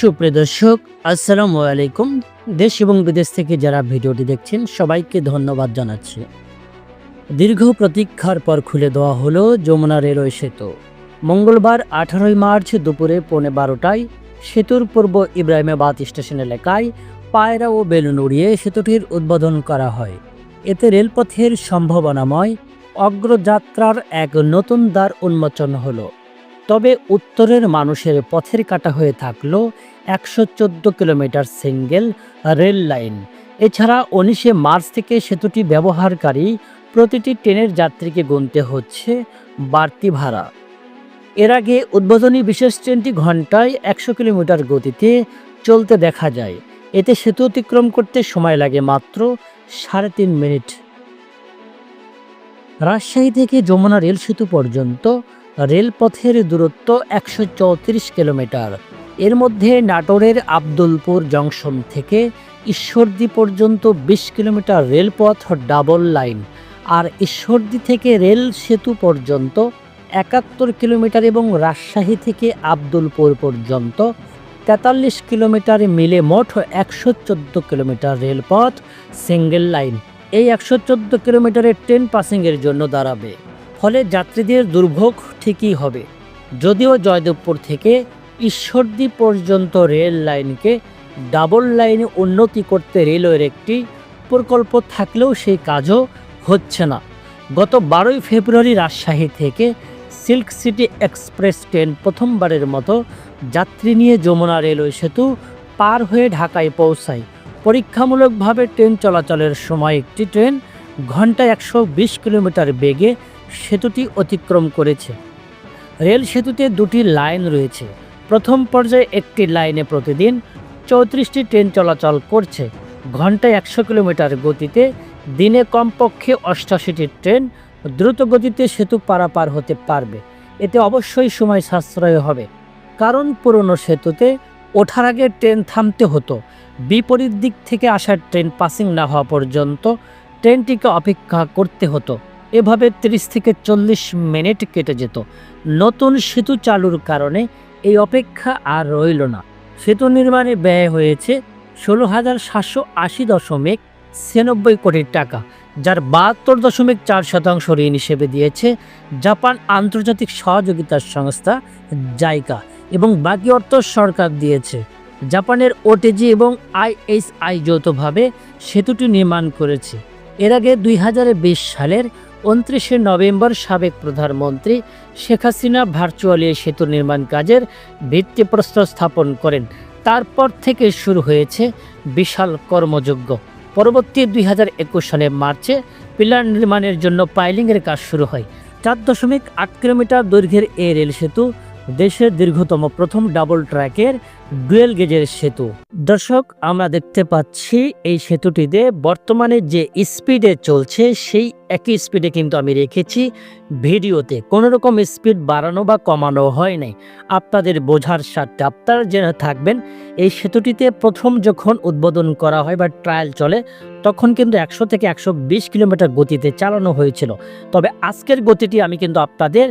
সুপ্রিয় দর্শক, আসসালামু আলাইকুম। দেশ এবং বিদেশ থেকে যারা ভিডিওটি দেখছেন, সবাইকে ধন্যবাদ জানাচ্ছি। দীর্ঘ প্রতীক্ষার পর খুলে দেওয়া হলো যমুনা রেলওয়ে সেতু। মঙ্গলবার আঠারোই মার্চ দুপুরে পৌনে বারোটায় সেতুর পূর্ব ইব্রাহিমাবাদ স্টেশন এলাকায় পায়রা ও বেলুন উড়িয়ে সেতুটির উদ্বোধন করা হয়। এতে রেলপথের সম্ভাবনাময় অগ্রযাত্রার এক নতুন দ্বার উন্মোচন হলো। তবে উত্তরের মানুষের পথের কাটা হয়ে থাকল একশো চোদ্দ কিলোমিটার সিঙ্গেল রেল লাইন। এছাড়া উনিশে মার্চ থেকে সেতুটি ব্যবহারকারী প্রতিটি ট্রেনের যাত্রীকে গুনতে হচ্ছে বাড়তি ভাড়া। এর আগে উদ্বোধনী বিশেষ ট্রেনটি ঘন্টায় একশো কিলোমিটার গতিতে চলতে দেখা যায়। এতে সেতু অতিক্রম করতে সময় লাগে মাত্র সাড়ে তিন মিনিট। রাজশাহী থেকে যমুনা রেল সেতু পর্যন্ত রেলপথের দূরত্ব একশো চৌত্রিশ কিলোমিটার। এর মধ্যে নাটোরের আব্দুলপুর জংশন থেকে ঈশ্বরদী পর্যন্ত বিশ কিলোমিটার রেলপথ ডাবল লাইন আর ঈশ্বরদী থেকে রেল সেতু পর্যন্ত একাত্তর কিলোমিটার এবং রাজশাহী থেকে আব্দুলপুর পর্যন্ত তেতাল্লিশ কিলোমিটার মিলে মোট একশো চোদ্দ কিলোমিটার রেলপথ সিঙ্গেল লাইন। এই একশো চোদ্দ কিলোমিটারের ট্রেন পাসিংয়ের জন্য দাঁড়াবে। ফলে যাত্রীদের দুর্ভোগ ঠিকই হবে। যদিও জয়দেবপুর থেকে ঈশ্বরদী পর্যন্ত রেল লাইনকে ডাবল লাইনে উন্নতি করতে রেলওয়ের একটি প্রকল্প থাকলেও সেই কাজও হচ্ছে না। গত বারোই ফেব্রুয়ারি রাজশাহী থেকে সিল্ক সিটি এক্সপ্রেস ট্রেন প্রথমবারের মতো যাত্রী নিয়ে যমুনা রেলওয়ে সেতু পার হয়ে ঢাকায় পৌঁছায়। পরীক্ষামূলকভাবে ট্রেন চলাচলের সময় একটি ট্রেন ঘন্টায় একশো বিশ কিলোমিটার বেগে সেতুটি অতিক্রম করেছে। রেল সেতুতে দুটি লাইন রয়েছে। প্রথম পর্যায়ে একটি লাইনে প্রতিদিন চৌত্রিশটি ট্রেন চলাচল করছে। ঘন্টায় একশো কিলোমিটার গতিতে, দিনে কমপক্ষে অষ্টাশিটি ট্রেন দ্রুত গতিতে সেতু পারাপার হতে পারবে। এতে অবশ্যই সময় সাশ্রয় হবে। কারণ পুরনো সেতুতে ওঠার আগে ট্রেন থামতে হতো। বিপরীত দিক থেকে আসা ট্রেন পাসিং না হওয়া পর্যন্ত ট্রেনটিকে অপেক্ষা করতে হতো। এভাবে 30 থেকে চল্লিশ মিনিট কেটে যেত। নতুন সেতু চালুর কারণে এই অপেক্ষা আর রইল না। সেতু নির্মাণে ব্যয় হয়েছে ষোলো হাজার সাতশো আশি দশমিক ছিয়ানব্বই কোটি টাকা, যার বাহাত্তর দশমিক চার শতাংশ ঋণ হিসেবে দিয়েছে জাপান আন্তর্জাতিক সহযোগিতার সংস্থা জাইকা এবং বাকি অর্থ সরকার দিয়েছে। জাপানের ওটিজি এবং আইএসআই যৌথভাবে সেতুটি নির্মাণ করেছে। এর আগে দুই হাজার বিশ সালের উনত্রিশে নভেম্বর সাবেক প্রধানমন্ত্রী শেখ হাসিনা ভার্চুয়ালি সেতু নির্মাণ কাজের ভিত্তিপ্রস্তর স্থাপন করেন। তারপর থেকে শুরু হয়েছে বিশাল কর্মযজ্ঞ। পরবর্তী দুই হাজার একুশ সালের মার্চে পিলার নির্মাণের জন্য পাইলিংয়ের কাজ শুরু হয়। চার দশমিক আট কিলোমিটার দৈর্ঘ্যের এই রেল সেতু দেশের দীর্ঘতম প্রথম ডাবল ট্র্যাকের ডুয়েল গেজের সেতু। দর্শক, আমরা দেখতে পাচ্ছি এই সেতুটিতে বর্তমানে যে স্পিডে চলছে, সেই একই স্পিডে কিন্তু আমি রেখেছি ভিডিওতে। কোনো রকম স্পিড বাড়ানো বা কমানো হয় নাই। আপনাদের বোঝার স্বার্থে আপনারা জেনে থাকবেন, এই সেতুটিতে প্রথম যখন উদ্বোধন করা হয় বা ট্রায়াল চলে তখন কিন্তু একশো থেকে একশো বিশ কিলোমিটার গতিতে চালানো হয়েছিল। তবে আজকের গতিটি আমি কিন্তু আপনাদের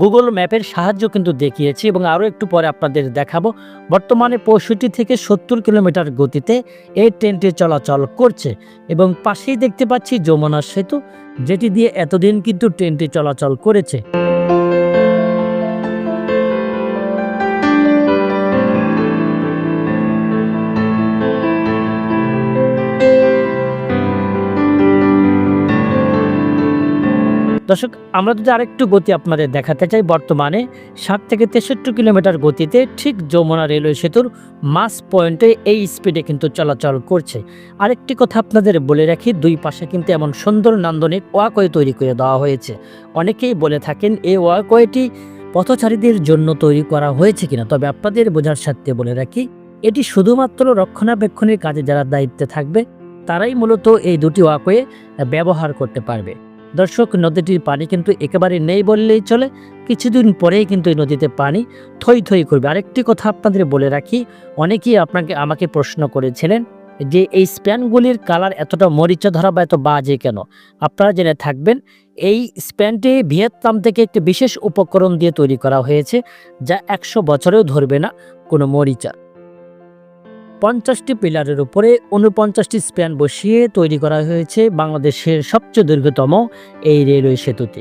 গুগল ম্যাপের সাহায্য কিন্তু দেখিয়েছি এবং আরও একটু পরে আপনাদের দেখাবো। বর্তমানে পঁয়ষট্টি থেকে সত্তর কিলোমিটার গতিতে এই ট্রেনটি চলাচল করছে এবং পাশেই দেখতে পাচ্ছি যমুনা সেতু, যেটি দিয়ে এতদিন কিন্তু ট্রেনটি চলাচল করেছে। দর্শক, আমরা যদি আরেকটু গতি আপনাদের দেখাতে চাই, বর্তমানে ষাট থেকে তেষট্টি কিলোমিটার গতিতে ঠিক যমুনা রেলওয়ে সেতুর মাস পয়েন্টে এই স্পিডে কিন্তু চলাচল করছে। আরেকটি কথা আপনাদের বলে রাখি, দুই পাশে কিন্তু এমন সুন্দর নান্দনিক ওয়াকওয়ে তৈরি করে দেওয়া হয়েছে। অনেকেই বলে থাকেন, এই ওয়াকওয়েটি পথচারীদের জন্য তৈরি করা হয়েছে কিনা? তবে আপনাদের বোঝার স্বার্থে বলে রাখি, এটি শুধুমাত্র রক্ষণাবেক্ষণের কাজে যারা দায়িত্বে থাকবে, তারাই মূলত এই দুটি ওয়াকওয়ে ব্যবহার করতে পারবে। দর্শক, নদীটির পানি কিন্তু একেবারে নেই বললেই চলে। কিছুদিন পরেই কিন্তু এই নদীতে পানি থই থই করবে। আরেকটি কথা আপনাদের বলে রাখি, অনেকেই আপনাকে আমাকে প্রশ্ন করেছিলেন যে, এই স্প্যানগুলির কালার এতটা মরিচা ধরা বা এত বাজে কেন? আপনারা জেনে থাকবেন, এই স্প্যানটি ভিয়েতনাম থেকে একটি বিশেষ উপকরণ দিয়ে তৈরি করা হয়েছে, যা একশো বছরেও ধরবে না কোনো মরিচা। পঞ্চাশটি পিলারের উপরে উনপঞ্চাশটি স্প্যান বসিয়ে তৈরি করা হয়েছে বাংলাদেশের সবচেয়ে দীর্ঘতম এই রেলওয়ে সেতুতে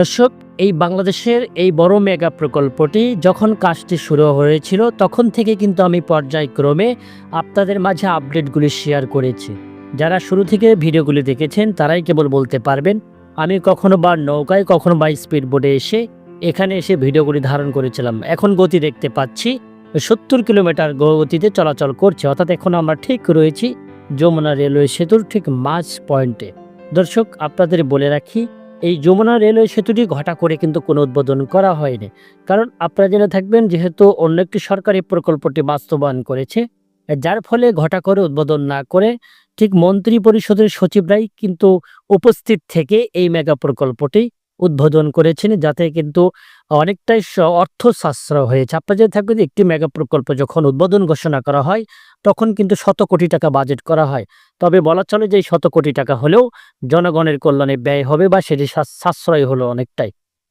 দর্শক, এই বাংলাদেশের এই বড় মেগা প্রকল্পটি যখন কাজটি শুরু হয়েছিল, তখন থেকে কিন্তু আমি পর্যায়ক্রমে আপনাদের মাঝে আপডেটগুলি শেয়ার করেছি। যারা শুরু থেকে ভিডিওগুলি দেখেছেন, তারাই কেবল বলতে পারবেন, আমি কখনো বা নৌকায়, কখনো বা স্পিড বোর্ডে এসে এখানে এসে ভিডিওগুলি ধারণ করেছিলাম। এখন গতি দেখতে পাচ্ছি, সত্তর কিলোমিটার গতিতে চলাচল করছে, অর্থাৎ এখন আমরা ঠিক রয়েছি যমুনা রেলওয়ে সেতুর ঠিক মাঝ পয়েন্টে। দর্শক, আপনাদের বলে রাখি এই যমুনা রেলওয়ে সেতুটি ঘটা করে কিন্তু কোনো উদ্বোধন করা হয়নি। কারণ আপনারা জেনে থাকবেন, যেহেতু অন্য একটি সরকারি প্রকল্পটি বাস্তবায়ন করেছে, যার ফলে ঘটা করে উদ্বোধন না করে ঠিক মন্ত্রী পরিষদের সচিবরাই কিন্তু উপস্থিত থেকে এই মেগা প্রকল্পটি উদ্বোধন করেছেন, যাতে কিন্তু অনেকটাই অর্থ সাশ্রয় হয়েছে। আপনার যদি থাকবেন যে একটি মেগা প্রকল্প যখন উদ্বোধন ঘোষণা করা হয়, তখন কিন্তু শত কোটি টাকা বাজেট করা হয়। তবে বলা চলে যে শত কোটি টাকা হলেও জনগণের কল্যাণে ব্যয় হবে বা সেটি সাশ্রয় হলো অনেকটাই।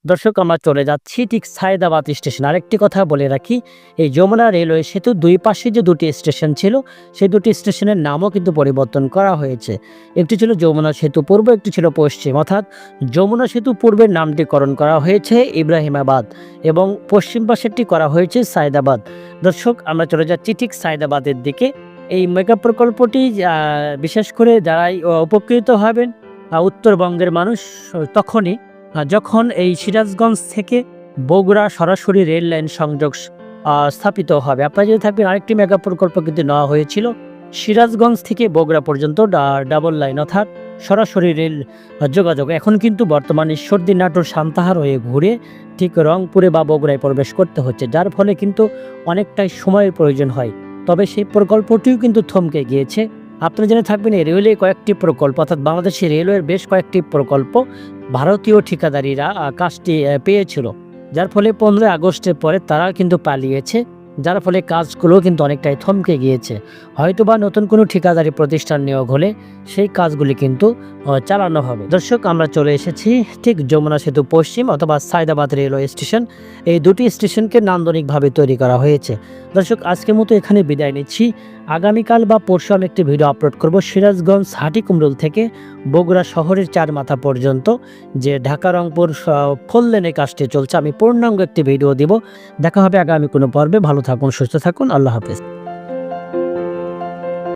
দর্শক, আমরা চলে যাচ্ছি ঠিক সায়দাবাদ স্টেশন। আরেকটি কথা বলে রাখি, এই যমুনা রেলওয়ে সেতু দুই পাশে যে দুটি স্টেশন ছিল, সেই দুটি স্টেশনের নামও কিন্তু পরিবর্তন করা হয়েছে। একটি ছিল যমুনা সেতু পূর্ব, একটি ছিল পশ্চিম। অর্থাৎ যমুনা সেতু পূর্বের নামটিকরণ করা হয়েছে ইব্রাহিমাবাদ এবং পশ্চিম পাশেরটি করা হয়েছে সায়দাবাদ। দর্শক, আমরা চলে যাচ্ছি ঠিক সায়দাবাদের দিকে। এই মেগা প্রকল্পটি বিশেষ করে যারাই উপকৃত হবেন উত্তরবঙ্গের মানুষ তখনই যখন এই সিরাজগঞ্জ থেকে বগুড়া সরাসরি রেল লাইন সংযোগ স্থাপিত হবে। আপনারা যদি থাকবেন, আরেকটি মেগা প্রকল্প কিন্তু নেওয়া হয়েছিল। সিরাজগঞ্জ থেকে বগুড়া পর্যন্ত ডাবল লাইন অর্থাৎ সরাসরি রেল যোগাযোগ। এখন কিন্তু বর্তমানে ঈশ্বরদী নাটোর, সান্তাহার হয়ে ঘুরে ঠিক রংপুরে বা বগুড়ায় প্রবেশ করতে হচ্ছে, যার ফলে কিন্তু অনেকটাই সময়ের প্রয়োজন হয়। তবে সেই প্রকল্পটিও কিন্তু থমকে গিয়েছে। আপনারা জেনে থাকবেন, এই রেলওয়ে কয়েকটি প্রকল্প, অর্থাৎ বাংলাদেশের রেলওয়ের বেশ কয়েকটি প্রকল্প ভারতীয় ঠিকাদারিরা কাজটি পেয়েছিল। যার ফলে পনেরোই আগস্টের পরে তারা কিন্তু পালিয়েছে। যার ফলে কাজগুলো কিন্তু অনেকটাই থমকে গিয়েছে। হয়তোবা নতুন কোনো ঠিকাদারি প্রতিষ্ঠান নিয়োগ হলে সেই কাজগুলি কিন্তু চালানো হবে। দর্শক, আমরা চলে এসেছি ঠিক যমুনা সেতু পশ্চিম অথবা সায়দাবাদ রেলওয়ে স্টেশন। এই দুটি স্টেশনকে নান্দনিকভাবে তৈরি করা হয়েছে। দর্শক, আজকের মতো এখানে বিদায় নিচ্ছি। আগামীকাল বা পরশু আমি একটি ভিডিও আপলোড করব সিরাজগঞ্জ হাটি হাটিকুমরুল থেকে বগুড়া শহরের চার মাথা পর্যন্ত, যে ঢাকা রংপুর ফোল লেনে কাজটি চলছে। আমি পূর্ণাঙ্গ একটি ভিডিও দিব। দেখা হবে আগামী কোনো পর্বে। ভালো থাকুন, সুস্থ থাকুন। আল্লাহ হাফেজ।